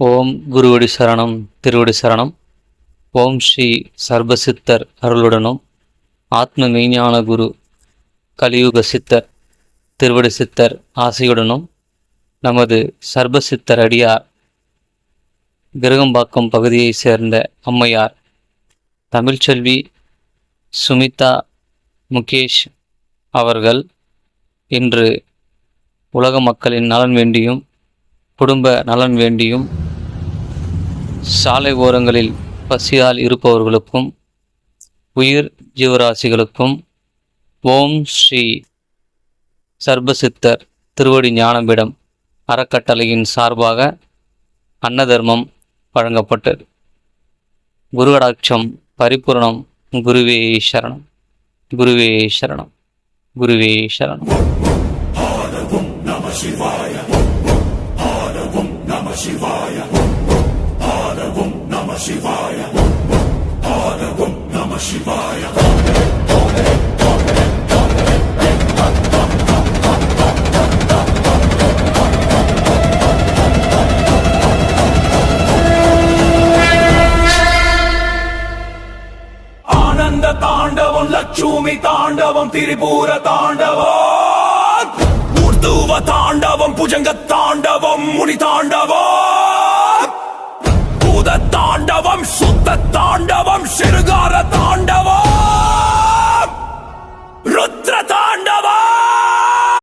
ஓம் குருவடி சரணம் திருவடி சரணம். ஓம் ஸ்ரீ சர்வசித்தர் அருளுடனும். ஆத்ம மெய்ஞான குரு கலியுக சித்தர் திருவடி சித்தர் ஆசையுடனும். நமது சர்வசித்தர் அடியார் கிரகம்பாக்கம் பகுதியைச் சேர்ந்த அம்மையார் தமிழ்ச்செல்வி சுமிதா முகேஷ் அவர்கள் இன்று உலக மக்களின் நலன் வேண்டியும் குடும்ப நலன் வேண்டியும் சாலை ஓரங்களில் பசியால் இருப்பவர்களுக்கும் உயிர் ஜீவராசிகளுக்கும் ஓம் ஸ்ரீ சர்பசித்தர் திருவடி ஞானம்பிடம் அறக்கட்டளையின் சார்பாக அன்னதர்மம் வழங்கப்பட்டது. குருகடாட்சம் பரிபூரணம். குருவே சரணம். குருவே சரணம். குருவே சரணம். ஆனந்த தாண்டவம் லட்சுமி தாண்டவம் திரிபுர தாண்டவம் ஊர்துவ தாண்டவம். புஜங்க தாண்டவம் முனி தாண்டவம். பூத தாண்டவம் சுத்த தாண்டவம் சிறு